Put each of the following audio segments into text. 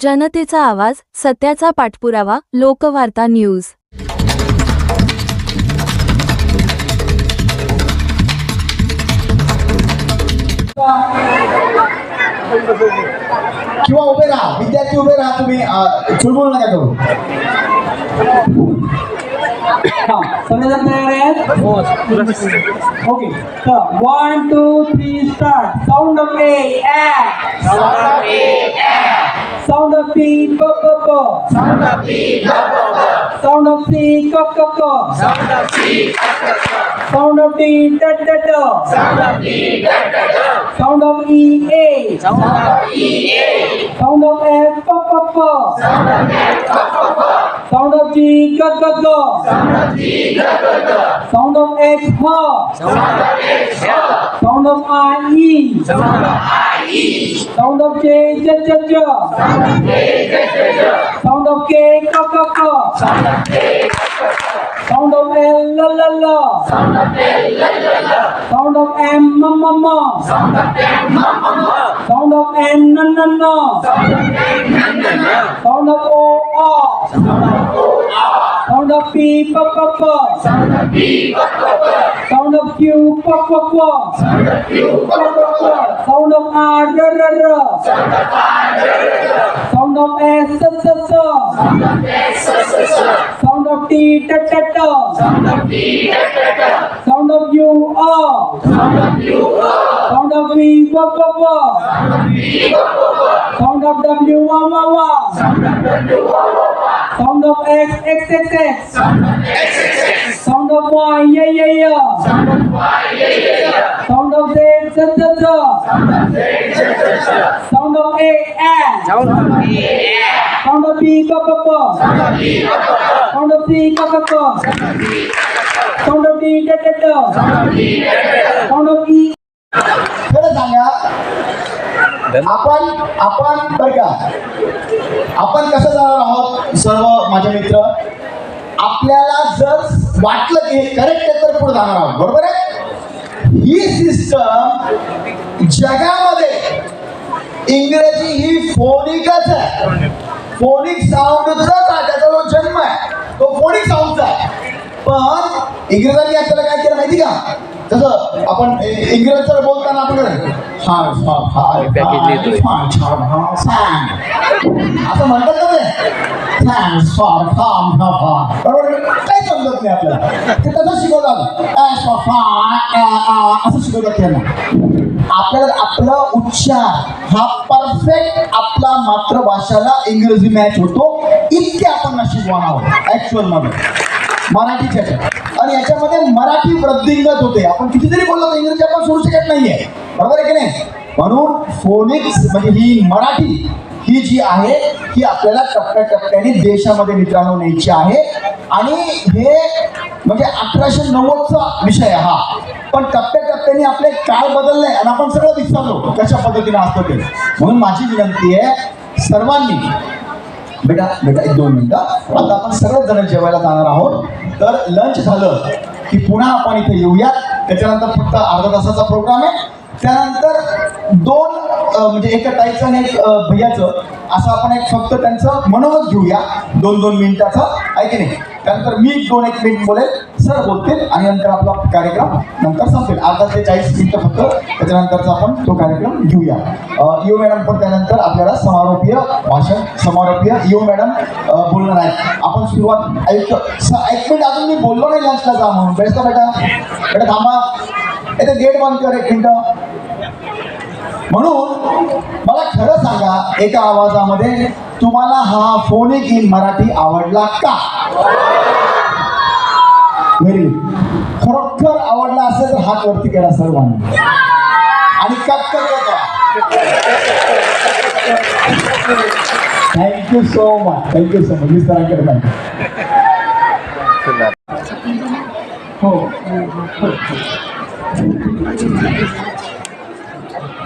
जनतेचा आवाज सत्याचा पाठपुरावा लोकवार्ता न्यूज. किंवा उभे राहा विद्यार्थी उभे राहा तुम्ही चुलबुल नका करू. सगळेजण तयार आहेत ओके तर one two three start sound of A sound of P प प प साऊंड ऑफ सी क क क साऊंड ऑफ डी ट ट ट sound of E A sound of F प प प sound of Sound of G, go, go, go. Sound of G, go, go. Sound of H, ho. Sound of H, ho. Sound of I, E. Sound of I, Sound of J, J, J, J. Sound of J, J, J, Sound of K, go, go, go. Sound of K. Sound of L, l l. Sound of L, la, la. Sound of M, m m ma. Sound of M, ma, ma. Sound of N, n n. Sound of N, na, na. Sound of O, O. Sound of Sound of P, pop, pop, pop. Sound of P, pop, pop, pop. Sound of Q. Sound of Q. Sound of R, r, r, r. Sound of R, r, r. Sound of S, s, s. Sound of s, s, s. Sound of T ta ta ta. Sound of T ta ta ta. Sound of you all. Sound of you. Sound of V wa. Sound of V. Sound of W W wa. Sound of W wa wa. Sound of X X X X. Sound of X X X. Sound of Y yeah yeah yeah. Sound of Y yeah yeah yeah. Sound of Z Z Z Z. Sound of Z Z Z Z. Sound of A A. Sound of A A. Sound of C क क क sound of D ट ट ट sound of E खरं सांगा आपण आपण बरं का आपण कसं जाणार आहोत सर्व माझे मित्र आपल्याला जर वाटलं की करेक्ट आहे तर पुढे जाणार आहोत बरोबर आहे ही सिस्टम जगामध्ये इंग्रजी ही फोनिकच आहे फोनिक साऊंडचाच आहे त्याचा जो जन्म आहे तो फोनिक साऊंडचा आहे. पण इंग्रजांनी आपल्याला काय केलं माहिती का? जसं आपण इ- इंग्रजचं बोलताना आपण हा हा हा असं म्हणतात ना ते बरोबर काही समजत नाही आपल्याला ते तसं शिकवतात uh, uh, असं शिकवतात त्यांना आपल्याला आपलं उच्चार हा परफेक्ट आपला मातृभाषाला इंग्रजी मॅच होतो इतके आपण नशीबवान आहोत ऍक्च्युअलमध्ये मराठीच्या ह्याच्यात. आणि याच्यामध्ये मराठी वृद्धिंगत होते. आपण कितीतरी बोललो तर इंग्रजी आपण सोडू शकत नाहीये. बरोबर आहे की नाही? म्हणून फोनिक्स म्हणजे ही मराठी ही जी आहे ही आपल्याला टप्प्याटप्प्याने देशामध्ये मित्रांनो न्यायची आहे. आणि हे म्हणजे अठराशे नव्वदचा विषय आहे हा. पण टप्प्याटप्प्याने आपले काळ बदललंय आणि आपण सगळं विसरलो कशा पद्धतीने असतं ते म्हणून माझी विनंती आहे सर्वांनी बेटा बेटा एक दोन मिनिटं. आता आपण सगळ्याच जण जेवायला जाणार आहोत. तर लंच झालं की पुन्हा आपण इथे येऊयात. त्याच्यानंतर फक्त अर्धा तासाचा प्रोग्राम आहे. त्यानंतर दोन म्हणजे एका टाईपचं आणि एक भैयाचं असं आपण एक फक्त त्यांचं मनोगत घेऊया. दोन दोन मिनिटाचं. आहे की नाही? त्यानंतर मी दोन एक मिनिट बोलेल. सर बोलतील आणि नंतर आपला कार्यक्रम नंतर संपेल. आता ते चाळीस मिनिटं फक्त. त्याच्यानंतरचा आपण तो कार्यक्रम घेऊया. यो मॅडम पण त्यानंतर आपल्याला समारोपीय भाषण समारोपीय यो मॅडम बोलणार आहेत. आपण सुरुवात ऐकतो एक मिनिट अजून मी बोललो नाही लंचला जा म्हणून. बेस्ट बेटा बेटा थांबा. इथे गेट बंद कर एक मिनटं. म्हणून मला खरं सांगा एका आवाजामध्ये तुम्हाला हा फोनिक इन मराठी आवडला का? व्हेरी खरोखर आवडला असेल तर हात वरती करा सर्वांनी. आणि कट करा. Thank you so much thank you so much विस्तारांकडे thank you हो.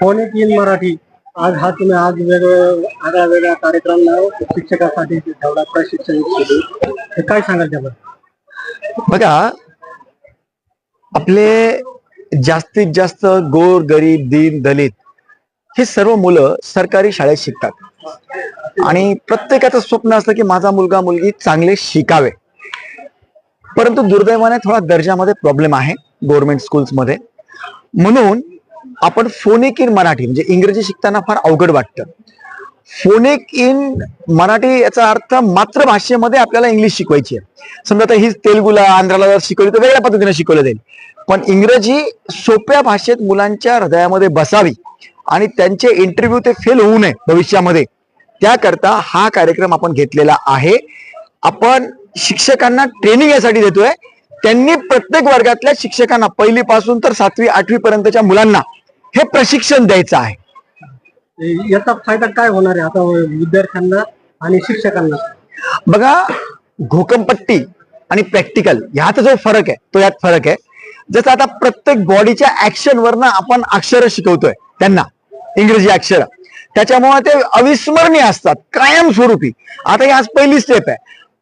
फोन तीन मराठी. आज हा तुम्ही आज वेगवेगळ्या आगळ्या वेगळ्या कार्यक्रम शिक्षकासाठी ठेवला प्रशिक्षण हे काय सांगाल त्याबद्दल बघा आपले जास्तीत जास्त गोर गरीब दीन दलित हे सर्व मुलं सरकारी शाळेत शिकतात. आणि प्रत्येकाचं स्वप्न असतं की माझा मुलगा मुलगी चांगले शिकावे. परंतु दुर्दैवाने थोडा दर्जामध्ये प्रॉब्लेम आहे गव्हर्नमेंट स्कूल्समध्ये म्हणून आपण फोनिक इन मराठी म्हणजे इंग्रजी शिकताना फार अवघड वाटतं. फोनिक इन मराठी याचा अर्थ मातृभाषेमध्ये आपल्याला इंग्लिश शिकवायची आहे. समजा आता ही तेलुगुला आंध्राला जर शिकवली तर वेगळ्या पद्धतीने शिकवलं जाईल. पण इंग्रजी सोप्या भाषेत मुलांच्या हृदयामध्ये बसावी. आणि त्यांचे इंटरव्ह्यू ते फेल होऊ नये भविष्यामध्ये. त्याकरता हा कार्यक्रम आपण घेतलेला आहे. आपण शिक्षकांना ट्रेनिंग यासाठी देतोय. त्यांनी प्रत्येक वर्गातल्या शिक्षकांना पहिली पासून तर सातवी आठवी पर्यंतच्या मुलांना हे प्रशिक्षण द्यायचं आहे. याचा फायदा काय होणार आहे आता विद्यार्थ्यांना आणि शिक्षकांना? बघा घोकंपट्टी आणि प्रॅक्टिकल ह्यात जो फरक आहे तो यात फरक आहे. जसं आता प्रत्येक बॉडीच्या ऍक्शन वरनं आपण अक्षर शिकवतोय. त्यांना इंग्रजी अक्षर. त्याच्यामुळे ते अविस्मरणीय असतात कायमस्वरूपी आता ही आज पहिली स्टेप आहे.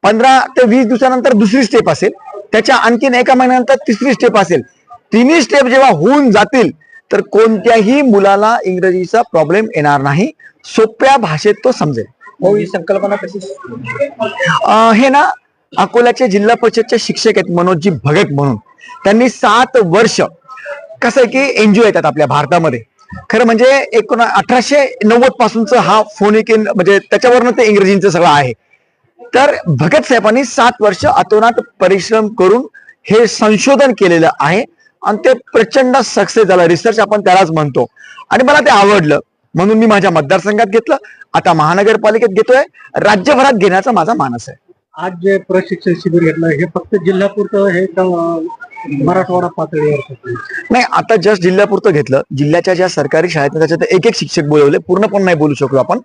पंधरा ते वीस दिवसानंतर दुसरी स्टेप असेल. त्याच्या आणखीन एका महिन्यानंतर तिसरी स्टेप असेल. तिन्ही स्टेप जेव्हा होऊन जातील तर कोणत्याही मुलाला इंग्रजीचा प्रॉब्लेम येणार नाही. सोप्या भाषेत तो समजेल. हो ही संकल्पना कशी? हे ना अकोल्याचे जिल्हा परिषदचे शिक्षक आहेत मनोजजी भगत म्हणून. त्यांनी सात वर्ष कसं की एनजीओ येतात आपल्या भारतामध्ये. खरं म्हणजे एकोणा अठराशे नव्वद पासूनच हा फोनिक इन म्हणजे त्याच्यावरनं ते इंग्रजींचं सगळं आहे. तर भगत साहेबांनी सात वर्ष अतोनात परिश्रम करून हे संशोधन केलेलं आहे आणि ते प्रचंड सक्सेस झालं. रिसर्च आपण त्यालाच म्हणतो. आणि मला ते आवडलं. म्हणून मी माझ्या मतदारसंघात घेतलं. आता महानगरपालिकेत घेतोय. राज्यभरात घेण्याचा माझा मानस आहे. आज जे प्रशिक्षण शिबिर घेतलं हे फक्त जिल्ह्यापुरतं हे मराठवाडा पातळीवर? नाही आता जस्ट जिल्ह्यापुरतं घेतलं. जिल्ह्याच्या ज्या सरकारी शाळेत त्याच्यात एक एक शिक्षक बोलवले. पूर्ण पण नाही बोलू शकलो आपण.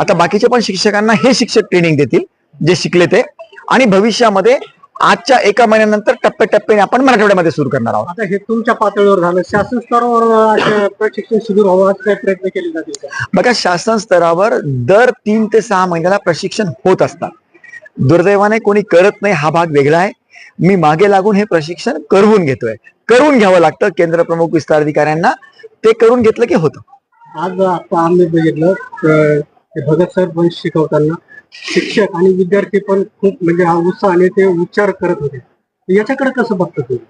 आता बाकीच्या पण शिक्षकांना हे शिक्षक ट्रेनिंग देतील जे शिकले ते. आणि भविष्यामध्ये आजच्या एका महिन्यानंतर टप्प्याटप्प्याने आपण मराठवाड्यामध्ये सुरू करणार आहोत. आता हे तुमच्या पातळीवर झालं. शासन स्तरावर प्रशिक्षण शिबिर काही प्रयत्न केले जातील बघा शासन स्तरावर दर तीन ते सहा महिन्याला प्रशिक्षण होत असतात. दुर्दैवाने कोणी करत नाही हा भाग वेगळा आहे. मी मागे लागून हे प्रशिक्षण करवून घेतोय. करून घ्यावं लागतं केंद्र प्रमुख विस्तार अधिकाऱ्यांना ते करून घेतलं की होतं. आज आता आम्ही बघितलं भगत साहेब पण शिकवताना. शिक्षक आणि विद्यार्थी पण खूप म्हणजे हा उत्साहाने ते उच्चार करत होते. याच्याकडे कसं बघतो तुम्ही?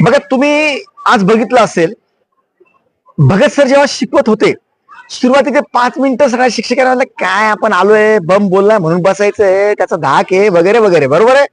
बघा तुम्ही आज बघितलं असेल भगत सर जेव्हा शिकवत होते सुरुवातीचे पाच मिनिटं सगळ्या शिक्षकांना म्हणलं, काय आपण आलोय? बम बोललाय म्हणून बसायचंय. त्याचा धाक आहे वगैरे वगैरे. बरोबर आहे?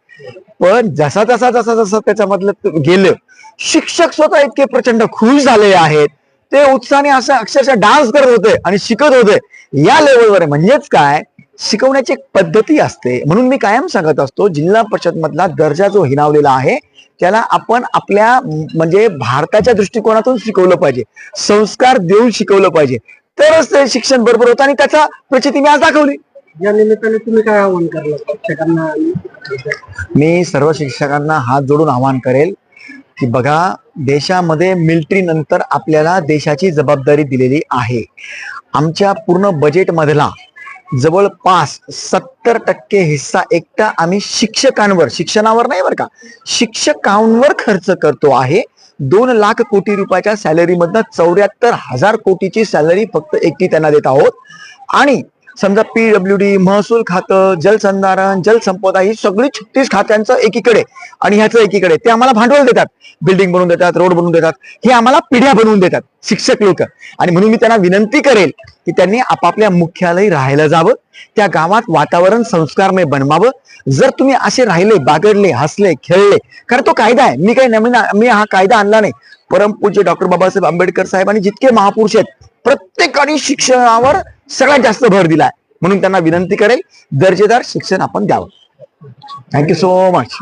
पण जसा जसा जसा जसा त्याच्यामधलं गेलं शिक्षक स्वतः इतके प्रचंड खुश झालेले आहेत. ते उत्साहाने असं अक्षरशः डान्स करत होते आणि शिकत होते. या लेवलवर आहे. म्हणजेच काय? शिकवण्याची एक पद्धती असते. म्हणून मी कायम सांगत असतो जिल्हा परिषद मधला दर्जा जो हिनावलेला आहे त्याला आपण आपल्या म्हणजे भारताच्या दृष्टिकोनातून शिकवलं पाहिजे. संस्कार देऊन शिकवलं पाहिजे. तरच ते शिक्षण बरोबर होतं आणि त्याचा प्रचिती मी आज दाखवली. या निमित्ताने तुम्ही काय आवाहन करलं? शिक्षकांना आणि मी सर्व शिक्षकांना हात जोडून आवाहन करेल की बघा देशामध्ये मिलिटरी नंतर आपल्याला देशाची जबाबदारी दिलेली आहे. आमच्या पूर्ण बजेट मधला जवळपास सत्तर टक्के हिस्सा एकटा आम्ही शिक्षकांवर शिक्षणावर नाही बरं का शिक्षकांवर खर्च करतो आहे. दोन लाख कोटी रुपयाच्या सॅलरी मधनं चौऱ्याहत्तर हजार कोटीची सॅलरी फक्त एकटी त्यांना देत आहोत. आणि समजा पीडब्ल्यू डी महसूल खातं जलसंधारण जलसंपदा ही सगळी छत्तीस खात्यांचं एकीकडे आणि ह्याचं एकीकडे. ते आम्हाला भांडवल देतात. बिल्डिंग बनवून देतात रोड बनवून देतात. हे आम्हाला पिढ्या बनवून देतात शिक्षक लोक. आणि म्हणून मी त्यांना विनंती करेल की त्यांनी आपापल्या मुख्यालयी राहायला जावं त्या गावात वातावरण संस्कारमय बनवावं. जर तुम्ही असे राहिले बागडले हसले खेळले कारण तो कायदा आहे. मी काही नवीन मी हा कायदा आणला नाही. परमपूज्य डॉक्टर बाबासाहेब आंबेडकर साहेब आणि जितके महापुरुष आहेत प्रत्येकाने शिक्षणावर सगळ्यात जास्त भर दिलाय. म्हणून त्यांना विनंती करेल दर्जेदार शिक्षण आपण द्यावं. Thank you so much